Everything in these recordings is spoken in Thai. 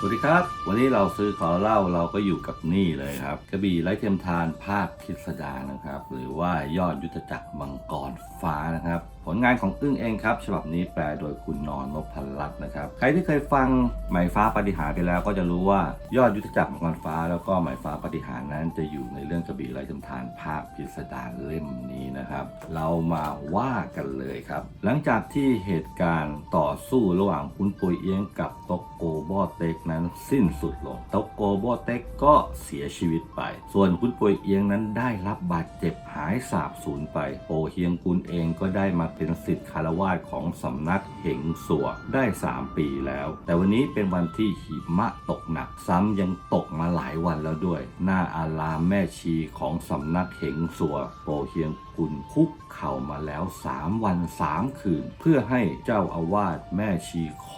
สวัสดีครับ วันนี้เราซื้อขอเล่าเราก็อยู่กับนี่เลยครับ กระบี่ไร้เทียมทานภาคพิสดารนะครับ หรือว่ายอดยุทธจักรมังกรฟ้านะครับ ผลงานของอึ้งเองครับ ฉบับนี้แปลโดยคุณนอนนพรัตน์นะครับ ใครที่เคยฟังหมายฟ้าปฏิหารไปแล้วก็จะรู้ว่ายอดยุทธจักรมังกรฟ้า แล้วก็หมายฟ้าปฏิหารนั้นจะอยู่ในเรื่องกระบี่ไร้เทียมทานภาคพิสดารเล่มนี้นะครับ เรามาว่ากันเลยครับ หลังจากที่เหตุการณ์ต่อสู้ระหว่างคุณปุยเอียงกับตกโกบอเต็กนั้นสิ้นสุดลงตกโกบอเต็กก็เสียชีวิตไป ส่วนคุณปุยเอียงนั้นได้รับบาดเจ็บหายสาบสูญไปโอเฮียงกุลเองก็ได้มาเป็นสิทธิ์คารวาสของสำนักเหงสัวได้ 3 ปีแล้ว แต่วันนี้เป็นวันที่หิมะตกหนัก ซ้ำยังตกมาหลายวันแล้วด้วย หน้าอารามแม่ชีของสำนักเหงสัวโปเฮียง กุลคุกเข่ามาแล้ว 3 วัน 3 คืน เพื่อให้เจ้าอาวาสแม่ชีโค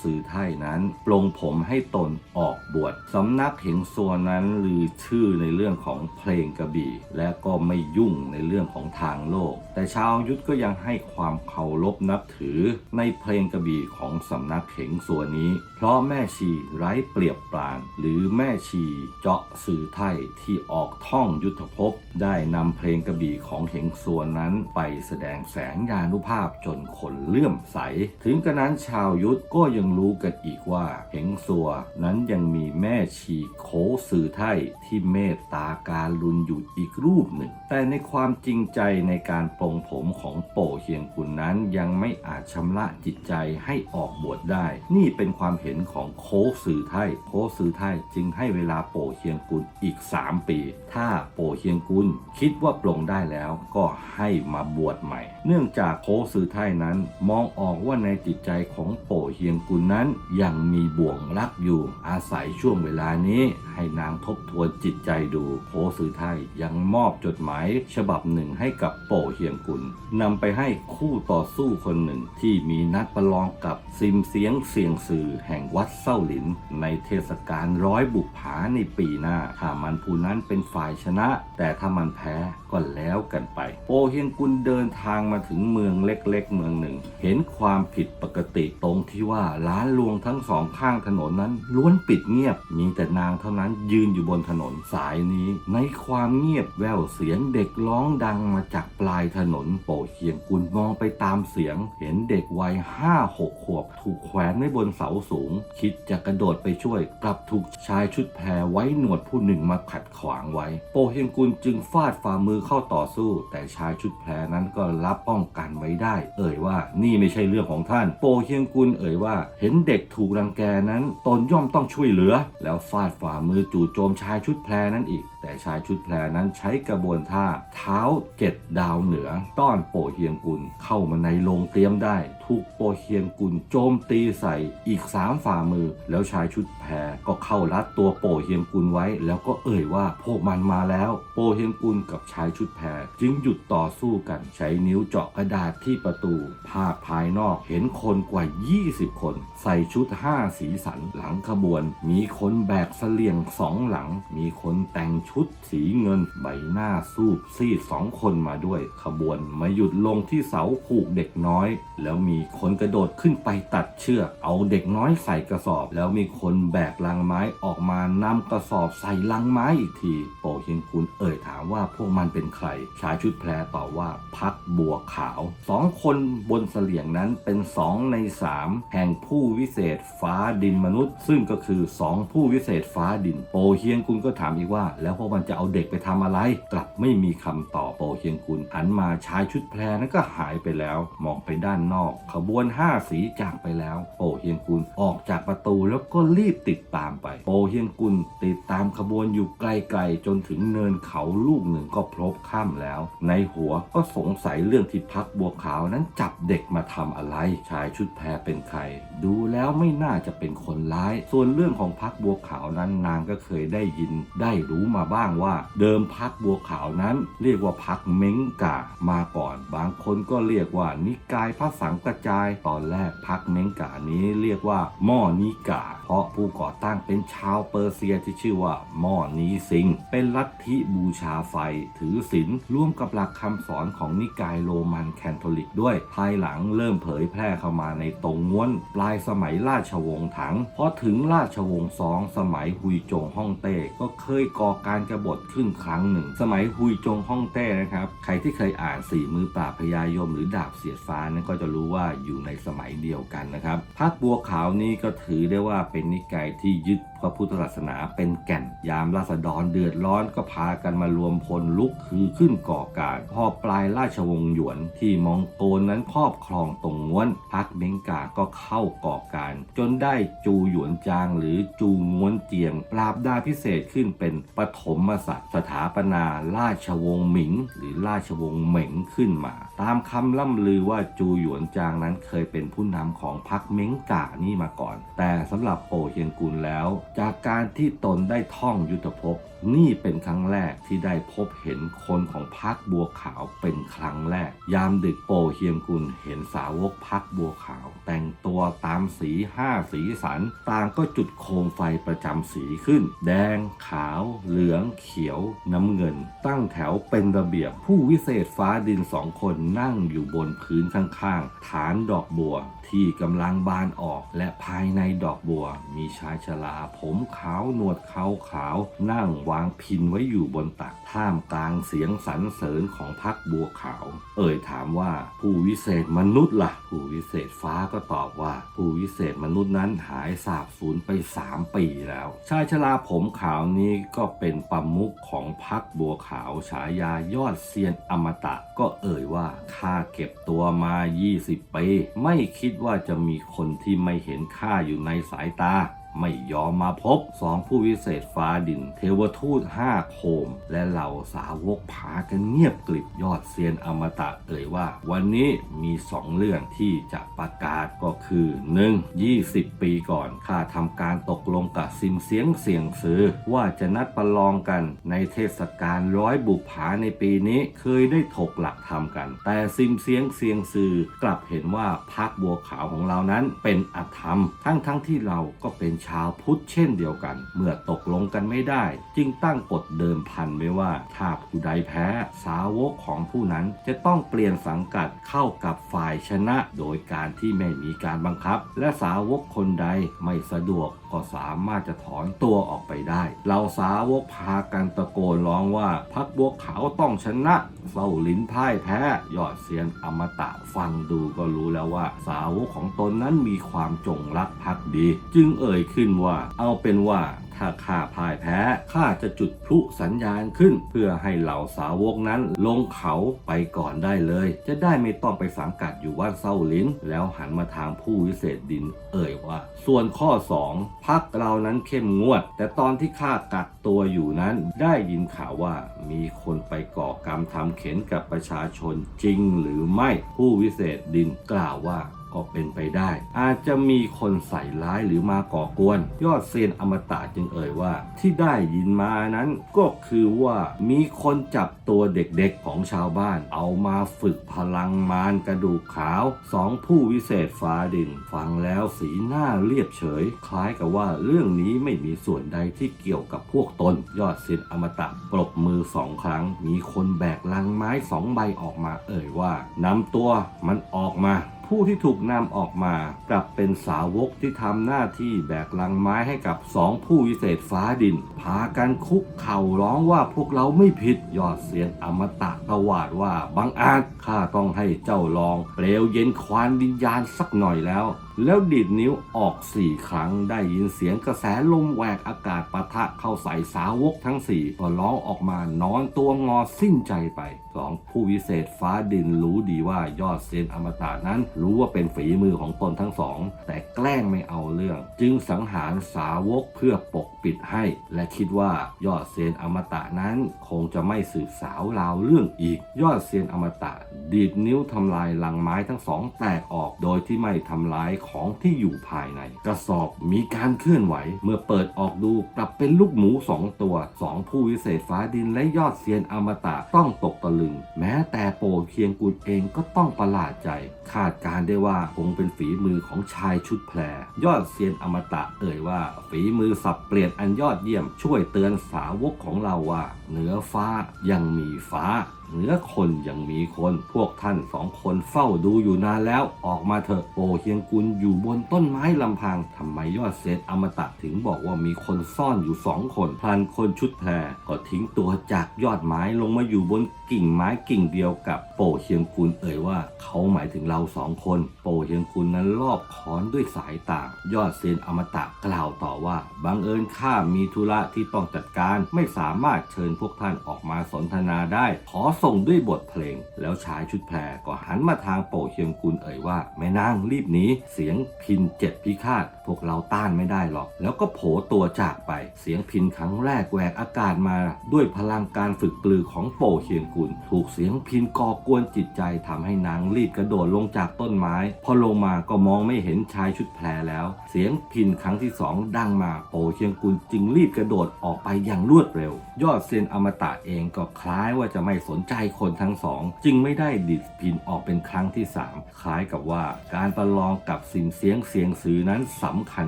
สือไทยนั้นปลงผมให้ตนออกบวชสำนักเหงสัวนั้นลือชื่อในเรื่องของเพลงกระบี่ และก็ไม่ยุ่งในเรื่องของทางโลก แต่ชาวยุทธก็ยังให้ความเคารพนับถือในเพลงกระบี่ของสำนักเหงสัวนี้ เพราะแม่ชีไร้เปรียบปราน หรือแม่ชีเจาะสื่อไทยที่ออกท่องยุทธภพได้นำเพลงกระบี่ของเหงสัวนนั้นไปแสดงแสงยานุภาพจนคนเลื่อมใส ถึงกระนั้นชาวยุทธก็ยังรู้กันอีกว่าเหงสัวนั้นยังมีแม่ชีโคสื่อไทยที่เมตตาการลุนอยู่อีกรูปหนึ่ง แต่ในความจริงใจในการปลงผมของโป่เฮียงกุลนั้นยังไม่อาจชำระจิตใจให้ออกบวชได้ นี่เป็นความเห็นของโคสื่อไทยโคสื่อไทยจึงให้เวลาโป่เฮียงกุลอีก 3 ปี ถ้าโป่เฮียงกุลคิดว่าปลงได้แล้วก็ให้มาบวชใหม่ เนื่องจากโคสือไทยนั้นมองออกว่าในจิตใจของโปเฮียงกุลนั้น ยังมีบ่วงรักอยู่อาศัยช่วงเวลานี้ให้นางทบทวนจิตใจดูโคสือไทยยังมอบจดหมายฉบับหนึ่งให้กับโปเฮียงกุลนำไปให้คู่ต่อสู้คนหนึ่งที่มีนัดประลองกับซิมเสียงเสียงสื่อแห่งวัดเส้าหลิน ในเทศกาลร้อยบุกผาในปีหน้าถ้ามันผู้นั้นเป็นฝ่ายชนะ แต่ถ้ามันแพ้ก็แล้วกันไปโปเฮียงกุลเดินทางมาถึงเมืองเล็กๆ เมืองหนึ่ง เห็นความผิดปกติตรงที่ว่าร้านลวงทั้งสองข้างถนนนั้น ล้วนปิดเงียบ มีแต่นางเท่านั้นยืนอยู่บนถนนสายนี้ ในความเงียบแววเสียงเด็กร้องดังมาจากปลายถนนโปเฮียงกุลมองไปตามเสียง เห็นเด็กวัยห้าหกขวบ ถูกแขวนไว้บนเสาสูง คิดจะกระโดดไปช่วย กลับถูกชายชุดแพรไว้หนวดผู้หนึ่งมาขัดขวางไว้ โปเฮียงกุลจึงฟาดฝ่ามือเข้าต่อสู้แต่ชายชุดแพรนั้นก็รับป้องกันไว้ได้ เอ่ยว่านี่ไม่ใช่เรื่องของท่าน โปเฮียงกุลเอ่ยว่า เห็นเด็กถูกรังแกนั้น ตนย่อมต้องช่วยเหลือ แล้วฟาดฝ่ามือจู่โจมชายชุดแพรนั้นอีก แต่ชายชุดแพรนั้นใช้กระบวนท่า เท้าเจ็ดดาวเหนือ ต้อนโปเฮียงกุลเข้ามาในโรงเตรียมได้ ถูกโปเฮียงกุลโจมตีใส่อีกสามฝ่ามือ แล้วชายชุดแพรก็เข้ารัดตัวโปเฮียงกุลไว้ แล้วก็เอ่ยว่าพวกมันมาแล้ว โปเฮียงกุลกับชายชุดแพรจึงหยุดต่อสู้กันใช้นิ้วเจาะกระดาษที่ประตู ภาพภายนอกเห็นคนกว่า 20 คน ใส่ชุด 5 สีสันหลังขบวน มีคนแบกเสลี่ยงสองหลัง มีคนแต่งชุดสีเงินใบหน้าสูบซีดสองคนมาด้วย ขบวนมาหยุดลงที่เสาผูกเด็กน้อย แล้วมีคนกระโดดขึ้นไปตัดเชือก เอาเด็กน้อยใส่กระสอบ แล้วมีคนแบกลังไม้ออกมานำกระสอบใส่ลังไม้อีกที โปเฮียงกุลเอ่ยถามว่าพวกมันเป็นใคร ชายชุดแพรตอบว่าพักบัวขาวสองคนบนเสลียงนั้นเป็นสองในสามแห่งผู้วิเศษฟ้าดินมนุษย์ ซึ่งก็คือสองผู้วิเศษฟ้าดิน โปเฮียงกุลก็ถามอีกว่า แล้วพวกมันจะเอาเด็กไปทำอะไร กลับไม่มีคำตอบโปเฮียงกุลหันมาชายชุดแพรนั้นก็หายไปแล้วมองไปด้านนอกขบวนห้าสีจากไปแล้ว โปเฮียงกุลออกจากประตูแล้วก็รีบติดตามไป โปเฮียงกุลติดตามขบวนอยู่ไกลๆ จนถึงเนินเขาลูกหนึ่งก็พลบค่ำแล้ว ในหัวก็สงสัยเรื่องที่พักบัวขาวนั้นจับเด็กมาทำอะไร ชายชุดแพรเป็นใคร ดูแล้วไม่น่าจะเป็นคนร้าย ส่วนเรื่องของพักบัวขาวนั้นนางก็เคยได้ยิน ได้รู้มาบ้างว่า เดิมพักบัวขาวนั้น เรียกว่าพักเม้งกามาก่อน บางคนก็เรียกว่านิกายพระสังกัจจายตอนแรกพักเม้งกานี้เรียกว่าม้อนิกา เพราะผู้ก่อตั้งเป็นชาวเปอร์เซียที่ชื่อว่าม้อนีซิง เป็นลัทธิบูชาไฟ ถือศีลร่วมกับหลักคำสอนของนิกายโรมันแคทอลิกด้วย ภายหลังเริ่มเผยแพร่เข้ามาในตรงง้วน ปลายสมัยราชวงศ์ถังพอถึงราชวงศ์สองสมัยฮุยจงฮ่องเต้ก็เคยก่อการกรบฏขึ้นครั้งหนึ่ง สมัยฮุยจงฮ่องเต้นะครับ ใครที่เคยอ่านสี่มือปราบพญายมหรือดาบเสียดฟ้านั้นก็จะรู้ว่าอยู่ในสมัยเดียวกันนะครับพรรคบัวขาวนี้ก็ถือได้ว่าเป็นนิกายที่ยึดพระพุทธศาสนาเป็นแก่น ยามราษฎรเดือดร้อนก็พากันมารวมพลลุกคือขึ้นก่อการ พอปลายราชวงศ์หยวนที่มองโกลนั้นครอบครองตรงง้วนพักเม้งกาก็เข้าก่อการ จนได้จูหยวนจางหรือจูง้วนเจียง ปราบดาพิเศษขึ้นเป็นปฐมศักดิ์สถาปนาราชวงศ์หมิง หรือราชวงศ์เหม็งขึ้นมา ตามคำล่ำลือว่าจูหยวนจางนั้นเคยเป็นผู้นำของพรรคเม้งกานี่มาก่อน แต่สำหรับโอเฮียงกุลแล้ว จากการที่ตนได้ท่องยุทธภพ นี่เป็นครั้งแรกที่ได้พบเห็นคนของพักบัวขาวเป็นครั้งแรก ยามดึกโปเฮียงกุลเห็นสาวกพักบัวขาว แต่งตัวตามสีห้าสีสัน ต่างก็จุดโคมไฟประจำสีขึ้น แดง ขาว เหลือง เขียว น้ำเงิน ตั้งแถวเป็นระเบียบผู้วิเศษฟ้าดินสองคนนั่งอยู่บนพื้นข้างๆ ฐานดอกบัว ที่กำลังบานออก และภายในดอกบัว มีชายชราผมขาวหนวดเขาขาว นั่งวางพินไว้อยู่บนตักท่ามกลางเสียงสรรเสริญของพักบัวขาว เอ่ยถามว่าผู้วิเศษมนุษย์ล่ะ ผู้วิเศษฟ้าก็ตอบว่า ผู้วิเศษมนุษย์นั้นหายสาบสูญไป3ปีแล้ว ชายชราผมขาวนี้ก็เป็นประมุขของพักบัวขาวฉายายอดเซียนอมตะก็เอ่ยว่าข้าเก็บตัวมา 20 ปี ไม่คิดว่าจะมีคนที่ไม่เห็นค่าอยู่ในสายตา ไม่ยอมมาพบสองผู้วิเศษฟ้าดิน เทวทูตห้าโคม และเหล่าสาวกพากันเงียบกลิบยอดเซียนอมตะเอ่ยว่า วันนี้มีสองเรื่องที่จะประกาศก็คือ 1. 20 ปีก่อนข้าทำการตกลงกับซิมเสียงเสียงซื้อว่าจะนัดประลองกันในเทศกาลร้อยบุปผาในปีนี้เคยได้ถกหลักทำกัน แต่ซิมเสียงเสียงซือกลับเห็นว่าพักบัวขาวของเรานั้นเป็นอธรรม ทั้งทั้งที่เราก็เป็นชาวพุทธเช่นเดียวกัน เมื่อตกลงกันไม่ได้ จึงตั้งกฎเดิมพันไว้ว่าถ้าผู้ใดแพ้ สาวกของผู้นั้นจะต้องเปลี่ยนสังกัดเข้ากับฝ่ายชนะ โดยการที่ไม่มีการบังคับ และสาวกคนใดไม่สะดวก ก็สามารถจะถอนตัวออกไปได้เราสาวกพากันตะโกนร้องว่าพักบัวขาวต้องชนะเศร้าลิ้นพ่ายแพ้ยอดเซียนอมตะฟังดูก็รู้แล้วว่า สาวกของตนนั้นมีความจงรักภักดี จึงเอ่ยขึ้นว่าเอาเป็นว่า ถ้าข้าพ่ายแพ้ข้าจะจุดพลุสัญญาณขึ้น เพื่อให้เหล่าสาวกนั้นลงเขาไปก่อนได้เลย จะได้ไม่ต้องไปสังกัดอยู่วัดเศร้าลิ้น แล้วหันมาทางผู้วิเศษดิน เอ่ยว่า ส่วนข้อ 2พักเรานั้นเข้มงวด แต่ตอนที่ข้ากักตัวอยู่นั้นได้ยินข่าวว่ามีคนไปก่อกรรมทำเข็นกับประชาชนจริงหรือไม่ผู้วิเศษดินกล่าวว่า ก็เป็นไปได้ อาจจะมีคนใส่ร้ายหรือมาก่อกวน ยอดเซียนอมตะจึงเอ่ยว่า ที่ได้ยินมานั้นก็คือว่ามีคนจับตัวเด็กๆของชาวบ้าน เอามาฝึกพลังมารกระดูกขาวสองผู้วิเศษฟ้าดิน ฟังแล้วสีหน้าเรียบเฉย คล้ายกับว่าเรื่องนี้ไม่มีส่วนใดที่เกี่ยวกับพวกตน ยอดเซียนอมตะปรบมือสองครั้ง มีคนแบกลังไม้สองใบออกมาเอ่ยว่านำตัวมันออกมา ผู้ที่ถูกนำออกมากลับเป็นสาวกที่ทำหน้าที่แบกลังไม้ให้กับสองผู้วิเศษฟ้าดิน พากันคุกเข่าร้องว่าพวกเราไม่ผิดยอดเสียนอมตะตวาดว่าบังอาจข้าต้องให้เจ้าลองเปลวเย็นควานวิญญาณสักหน่อยแล้วแล้วดีดนิ้วออกสี่ครั้งได้ยินเสียงกระแสลมแหวกอากาศปะทะเข้าใส่สาวกทั้งสี่ก็ร้องออกมานอนตัวงอสิ้นใจไปสองผู้วิเศษฟ้าดินรู้ดีว่ายอดเซนอมตะนั้น รู้ว่าเป็นฝีมือของตนทั้งสอง แต่แกล้งไม่เอาเรื่อง จึงสังหารสาวกเพื่อปกปิดให้ และคิดว่ายอดเซนอมตะนั้น คงจะไม่สืบสาวราวเรื่องอีก ยอดเซนอมตะ ดีดนิ้วทำลายลังไม้ทั้งสองแตกออกโดยที่ไม่ทำลายขของที่อยู่ภายใน กระสอบมีการเคลื่อนไหว เมื่อเปิดออกดูกลับเป็นลูกหมูสองตัวสองผู้วิเศษฟ้าดินและยอดเซียนอมตะต้องตกตะลึงแม้แต่โปเคียงกุลเองก็ต้องประหลาดใจ คาดการณ์ได้ว่าคงเป็นฝีมือของชายชุดแพร ยอดเซียนอมตะเอ่ยว่า ฝีมือสับเปลี่ยนอันยอดเยี่ยม ช่วยเตือนสาวกของเราว่า เหนือฟ้ายังมีฟ้า เหนือคนยังมีคน พวกท่านสองคนเฝ้าดูอยู่นานแล้วออกมาเถอะโปเฮียงกุลอยู่บนต้นไม้ลำพังทำไมยอดเซนอมตะถึงบอกว่ามีคนซ่อนอยู่สองคนพลันคนชุดแพรก็ทิ้งตัวจากยอดไม้ลงมาอยู่บนกิ่งไม้กิ่งเดียวกับโปเฮียงกุลเอ่ยว่า เขาหมายถึงเราสองคน โปเฮียงกุลนั้นรอบค้อนด้วยสายตายอดเซนอมตะกล่าวต่อว่าบังเอิญข้ามีธุระที่ต้องจัดการ ไม่สามารถเชิญพวกท่านออกมาสนทนาได้ขอส่งด้วยบทเพลง แล้วชายชุดแพรก็หันมาทางโปเฮียงกุลเอ่ยว่าแม่นางรีบหนีเสียงพินเจ็ดพิฆาต วกเราต้านไม่ได้หรอก แล้วก็โผตัวจากไป เสียงพินครั้งแรกแหวกอากาศมา ด้วยพลังการฝึกปลือของโปเฮียงกุล ถูกเสียงพินก่อกวนจิตใจทำให้นางรีบกระโดดลงจากต้นไม้ พอลงมาก็มองไม่เห็นชายชุดแพรแล้ว เสียงพินครั้งที่สองดังมาโปเชียงกุลจึงรีบกระโดดออกไปอย่างรวดเร็ว ยอดเซนอมตะเองก็คล้ายว่าจะไม่สนใจคนทั้งสอง จึงไม่ได้ดิดพินออกเป็นครั้งที่สามคล้ายกับว่าการประลองกับสิ่งเสียงเสียงสือนั้นสำคัญ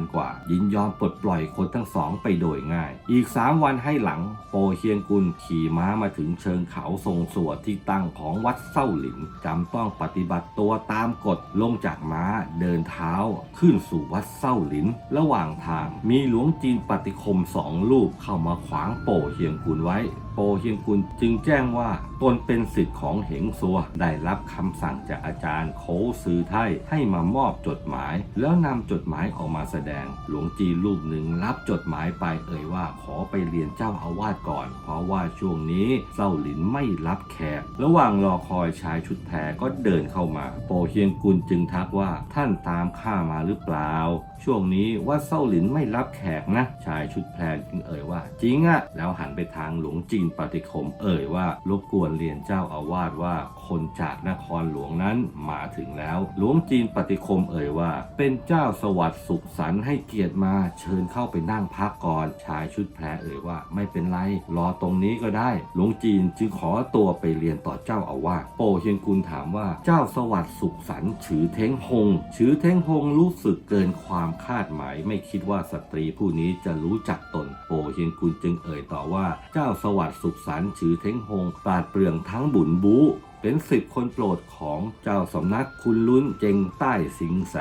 กว่า ยินยอมปลดปล่อยคนทั้งสองไปโดยง่าย อีกสามวันให้หลังโปเชียงกุลขี่ม้ามาถึงเชิงเขาทรงสวดที่ตั้งของวัดเส้าหลินจำต้องปฏิบัติตัวตามกฎลงจากม้าเดินเท้า ขึ้นสู่วัดเส้าหลิน ระหว่างทางมีหลวงจีนปฏิคมสองรูปเข้ามาขวางโปเฮียงกุลไว้โปเฮียงกุลจึงแจ้งว่าตนเป็นสิทธิ์ของเหงซัวได้รับคำสั่งจากอาจารย์โคซือไทให้มามอบจดหมาย แล้วนำจดหมายออกมาแสดง หลวงจีรูปหนึ่งรับจดหมายไปเอ่ยว่าขอไปเรียนเจ้าอาวาสก่อน เพราะว่าช่วงนี้เศร้าหลินไม่รับแขก ระหว่างรอคอยชายชุดแพรก็เดินเข้ามา โปเฮียงกุลจึงทักว่าท่านตามข้ามาหรือเปล่า ช่วงนี้ว่าเศร้าหลินไม่รับแขกนะ ชายชุดแพรจึงเอ่ยว่าจริงอะแล้วหันไปทางหลวงจีนปฏิคมเอ่ยว่ารบกวนเรียนเจ้าอาวาสว่าคนจากนครหลวงนั้นมาถึงแล้ว หลวงจีนปฏิคมเอ่ยว่า เป็นเจ้าสวัสดิ์สุขสันต์ให้เกียรติมาเชิญเข้าไปนั่งพักก่อนชายชุดแพรเอ่ยว่าไม่เป็นไร รอตรงนี้ก็ได้ หลวงจีนจึงขอตัวไปเรียนต่อเจ้าอาวาสโปเฮียงกุลถามว่าเจ้าสวัสดิ์สุขสันต์ฉือเท้งหงฉือเท้งหงรู้สึกเกินความคาดหมาย ไม่คิดว่าสตรีผู้นี้จะรู้จักตนโปเฮียงกุลจึงเอ่ยต่อว่าเจ้าสวัสดิ์สุขสันต์ฉือเท้งหงปราดเปรื่องทั้งบุญบู เป็นสิบคนโปรดของเจ้าสำนักคุณลุ้นเจงใต้สิงแส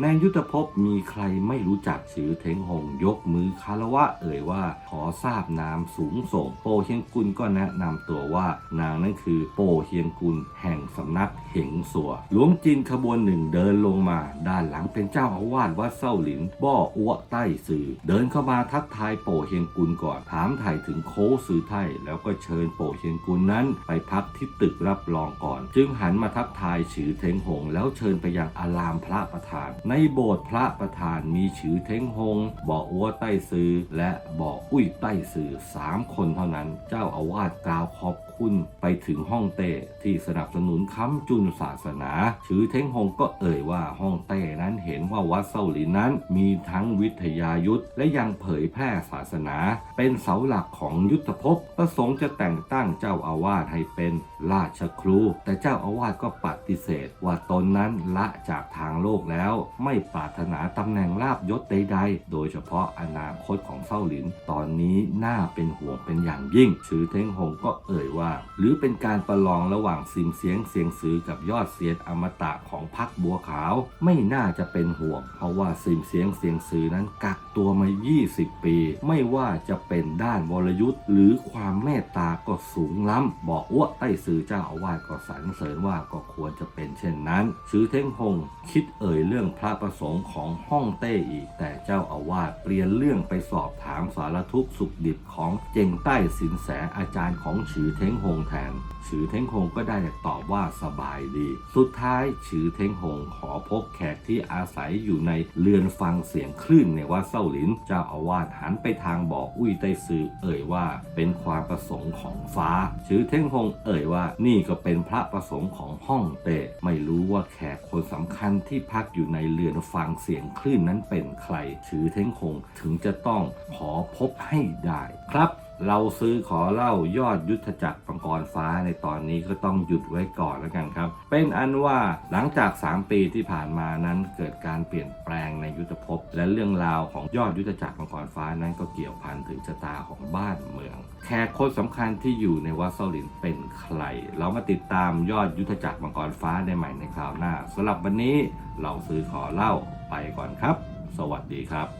ในยุทธภพมีใครไม่รู้จักชื่อเทงหงยกมือคารวะเอ่ยว่า ขอทราบนามสูงส่งโปเฮียงกุลก็แนะนำตัวว่านางนั่นคือโปเฮียงกุลแห่งสำนักเหงสัวหลวงจีนขบวนหนึ่งเดินลงมา ด้านหลังเป็นเจ้าอาวาสวัดเส้าหลินบ่ออ้วใต้สื่อ เดินเข้ามาทักทายโปเฮียงกุลก่อนถามไถ่ถึงโคสื่อไทยแล้วก็เชิญโปเฮียงกุลนั้นไปพักที่ตึกรับรองก่อน จึงหันมาทักทายฉือเทงหง แล้วเชิญไปยังอารามพระประธาน ในโบสถ์พระประธานมีฉือเทงหงบ่ออ้วใต้ซือและบ่ออุ้ยใต้ซือสามคนเท่านั้น เจ้าอาวาสกล่าวขอบ คุณไปถึงห้องเต้ที่สนับสนุนค้ำจุนศาสนาฉือเท้งหงก็เอ่ยว่าห้องเต้นั้นเห็นว่าวัดเซาหลินนั้นมีทั้งวิทยายุทธและยังเผยแพร่ศาสนา เป็นเสาหลักของยุทธภพประสงค์จะแต่งตั้งเจ้าอาวาสให้เป็นราชครู แต่เจ้าอาวาสก็ปฏิเสธ ว่าตนนั้นละจากทางโลกแล้ว ไม่ปรารถนาตำแหน่งลาบยศใดๆ โดยเฉพาะอนาคตของเซาหลิน ตอนนี้น่าเป็นห่วงเป็นอย่างยิ่งชื่อเท้งหงก็เอ่ยว่าหรือเป็นการประลองระหว่างซิมเสียงเสียงซื้อกับยอดเสียนอมตะของพักบัวขาว ไม่น่าจะเป็นห่วง เพราะว่าซิมเสียงเสียงซื้อนั้นกักตัวมา 20 ปี ไม่ว่าจะเป็นด้านวรยุทธ์หรือความเมตตาก็สูงล้ำ บอกอ้วใต้ซื้อเจ้าอาวาสก็สรรเสริญว่าก็ควรจะเป็นเช่นนั้นซื้อเท่งหงคิดเอ่ยเรื่องพระประสงค์ของห้องเต้อีก แต่เจ้าอาวาสเปลี่ยนเรื่องไปสอบถามสารทุกข์สุขดิบของเจงใต้สินแสอาจารย์ของฉือเท้งหงแทนฉือเท้งหงก็ได้แต่ตอบว่าสบายดี สุดท้ายฉือเท้งหงขอพบแขกที่อาศัยอยู่ในเรือนฟังเสียงคลื่นในวัดเส้าหลิน เจ้าอาวาสหันไปทางบอกอุ้ยไต้ซือเอ่ยว่าเป็นความประสงค์ของฟ้าฉือเท้งหงเอ่ยว่านี่ก็เป็นพระประสงค์ของฮ่องเต้ไม่รู้ว่าแขกคนสำคัญที่พักอยู่ในเรือนฟังเสียงคลื่นนั้นเป็นใครถือเท้งคงถึงจะต้องขอพบให้ได้ครับ เราซื้อขอเล่ายอดยุทธจักรปังกรฟ้าในตอนนี้ก็ต้องหยุดไว้ก่อนแล้วกันครับ เป็นอันว่าหลังจาก 3 ปีที่ผ่านมานั้นเกิดการเปลี่ยนแปลงในยุทธภพ และเรื่องราวของยอดยุทธจักรปังกรฟ้านั้นก็เกี่ยวพันถึงชะตาของบ้านเมือง แขกคนสำคัญที่อยู่ในวัดเซาหลินเป็นใคร เรามาติดตามยอดยุทธจักรมังกรฟ้าได้ใหม่ในคราวหน้าสำหรับวันนี้เราซื้อขอเล่าไปก่อนครับ สวัสดีครับ